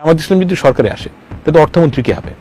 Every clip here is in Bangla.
জামাত ইসলাম যদি সরকারে আসে তাহলে অর্থমন্ত্রী কে হবে?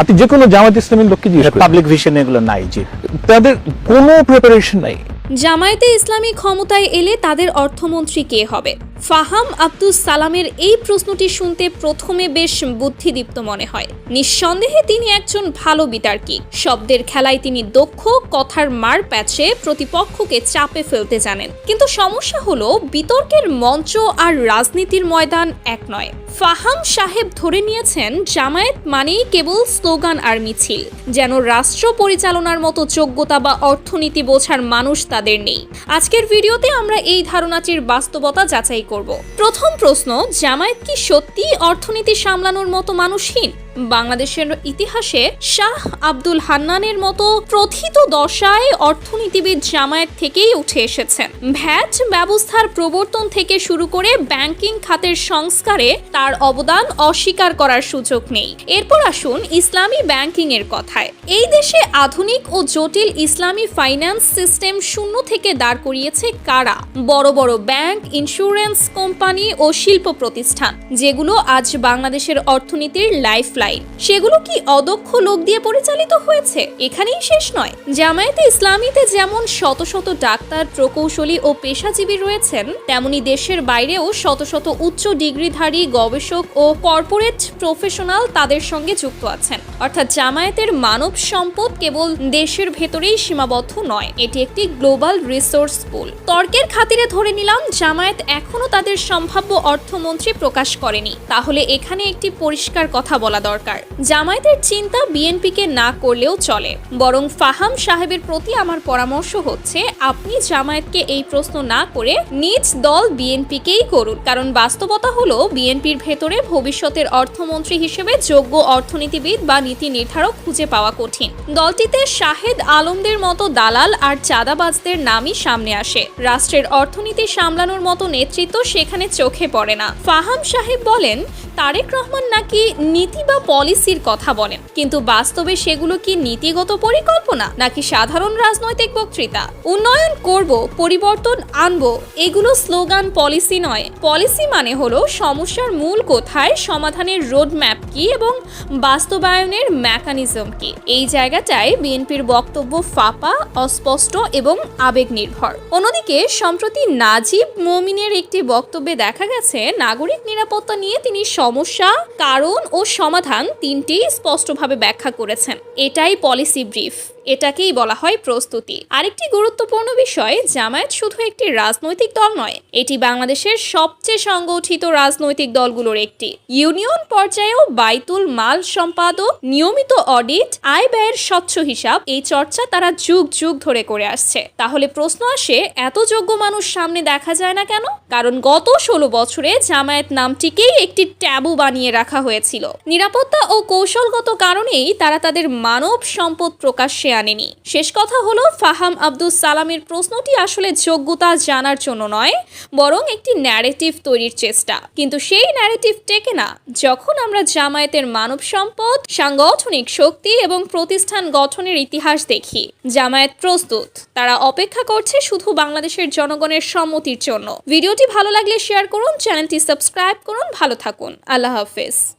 আপনি যে কোনো জামাত ইসলামের লোককে জিজ্ঞেস করেন, পাবলিক ভিশন এগুলো নাই জি। তাদের কোনো প্রিপারেশন নাই। জামায়াতে ইসলামী ক্ষমতায় এলে তাদের অর্থমন্ত্রী কে হবে? ফাহাম আব্দুস সালামের এই প্রশ্নটি শুনতে প্রথমে বেশ বুদ্ধিদীপ্ত মনে হয়। নিঃসন্দেহে তিনি একজন ভালো বিতার্কী। শব্দের খেলায় তিনি দক্ষ কথার মার প্যাচে প্রতিপক্ষকে চাপে ফেলতে জানেন। কিন্তু সমস্যা হলো বিতর্কের মঞ্চ আর রাজনীতির ময়দান এক নয়। ফাহাম সাহেব ধরে নিয়েছেন, জামায়াত মানেই কেবল স্লোগান আর মিছিল। যেন রাষ্ট্র পরিচালনার মতো যোগ্যতা বা অর্থনীতি বোঝার মানুষ তাদের নেই। আজকের ভিডিওতে আমরা এই ধারণাটির বাস্তবতা যাচাই করব। প্রথম প্রশ্ন, জামায়াত কি সত্যি অর্থনীতি সামলানোর মতো মানুষহীন? বাংলাদেশের ইতিহাসে শাহ আব্দুল হান্নানের মতো প্রথিত দশায় অর্থনীতিবিদ জামায়াত থেকেই উঠে এসেছেন ভ্যাট ব্যবস্থার প্রবর্তন থেকে শুরু করে ব্যাংকিং খাতের সংস্কারে তার অবদান অস্বীকার করার সুযোগ নেই। এরপর আসুন ইসলামী ব্যাংকিং এর কথায়। এই দেশে আধুনিক ও জটিল ইসলামী ফাইন্যান্স সিস্টেম শূন্য থেকে দাঁড় করিয়েছে কারা? বড় বড় ব্যাংক, ইন্স্যুরেন্স কোম্পানি ও শিল্প প্রতিষ্ঠান, যেগুলো আজ বাংলাদেশের অর্থনীতির লাইফলাইন সেগুলো কি অদক্ষ লোক দিয়ে পরিচালিত হয়েছে? এখানেই শেষ নয়। জামায়াতে ইসলামীতে যেমন শত শত ডাক্তার, প্রকৌশলী ও পেশাজীবী রয়েছেন, তেমনি দেশের বাইরেও শত শত উচ্চ ডিগ্রিধারী, গবেষক ও কর্পোরেট প্রফেশনাল তাদের সঙ্গে যুক্ত আছেন। অর্থাৎ জামায়াতের মানব সম্পদ কেবল দেশের ভেতরেই সীমাবদ্ধ নয়, এটি একটি গ্লোবাল রিসোর্স পুল। তর্কের খাতিরে ধরে নিলাম, জামায়াত এখনও তাদের সম্ভাব্য অর্থমন্ত্রী প্রকাশ করেনি। তাহলে এখানে একটি পরিষ্কার কথা বলা দরকার। জামায়াতের চিন্তা বিএনপিকে না করলেও চলে। বরং ফাহাম সাহেবের প্রতি আমার পরামর্শ হচ্ছে, আপনি জামায়াতকে এই প্রশ্ন না করে নিজ দল বিএনপিকেই করুন। কারণ বাস্তবতা হলো, বিএনপির ভেতরে ভবিষ্যতের অর্থমন্ত্রী হিসেবে যোগ্য অর্থনীতিবিদ বা নীতি নির্ধারক খুঁজে পাওয়া কঠিন। দলটিতে শাহেদ আলমদের মতো দালাল আর চাঁদাবাজদের নামই সামনে আসে। রাষ্ট্রের অর্থনীতি সামলানোর মতো নেতৃত্ব সেখানে চোখে পড়ে না। ফাহাম সাহেব বলেন, তারেক রহমান নাকি নীতি বা পলিসির কথা বলেন। কিন্তু বাস্তবে সেগুলো কি নীতিগত পরিকল্পনা, নাকি সাধারণ রাজনৈতিক বক্তৃতা? উন্নয়ন করব, পরিবর্তন আনব, এগুলো স্লোগান পলিসি নয়। পলিসি মানে হলো সমস্যার মূল কোথায়, সমাধানের রোডম্যাপ কি এবং বাস্তবায়নের মেকানিজম কি। এই জায়গাটায় বিএনপির বক্তব্য ফাঁপা, অস্পষ্ট এবং আবেগ নির্ভর অন্যদিকে, সম্প্রতি নাজিব মমিনের একটি বক্তব্যে দেখা গেছে, নাগরিক নিরাপত্তা নিয়ে তিনি সমস্যা, কারণ ও সমাধান তিনটি স্পষ্টভাবে ব্যাখ্যা করেছেন। এটাই পলিসি ব্রিফ এটাকেই বলা হয় প্রস্তুতি। আরেকটি গুরুত্বপূর্ণ বিষয়, জামায়াত শুধু একটি রাজনৈতিক দল নয়, এটি বাংলাদেশের সবচেয়ে সংগঠিত রাজনৈতিক দলগুলোর একটি। ইউনিয়ন পর্যায়েও বাইতুল মাল সম্পাদক, নিয়মিত অডিট, আয় ব্যয়ের স্বচ্ছ হিসাব, এই চর্চা তারা যুগ যুগ ধরে করে আসছে। তাহলে প্রশ্ন আসে, এত যোগ্য মানুষ সামনে দেখা যায় না কেন? কারণ গত ষোলো বছরে জামায়াত নামটিকেই একটি ট্যাবু বানিয়ে রাখা হয়েছিল। নিরাপত্তা ও কৌশলগত কারণেই তারা তাদের মানব সম্পদ প্রকাশ্যে আনেনি শেষ কথা হলো, ফাহাম আব্দুস সালামের প্রশ্নটি আসলে যোগ্যতা জানার জন্য নয়, বরং একটি ন্যারেটিভ তৈরির চেষ্টা। কিন্তু সেই ন্যারেটিভ টেকে না। যখন আমরা জামায়াতের মানব সম্পদ, সাংগঠনিক শক্তি এবং প্রতিষ্ঠান গঠনের ইতিহাস দেখি, জামায়াত প্রস্তুত। তারা অপেক্ষা করছে শুধু বাংলাদেশের জনগণের সম্মতির জন্য। ভিডিওটি ভালো লাগলে শেয়ার করুন চ্যানেলটি সাবস্ক্রাইব করুন, ভালো থাকুন। আল্লাহ হাফেজ।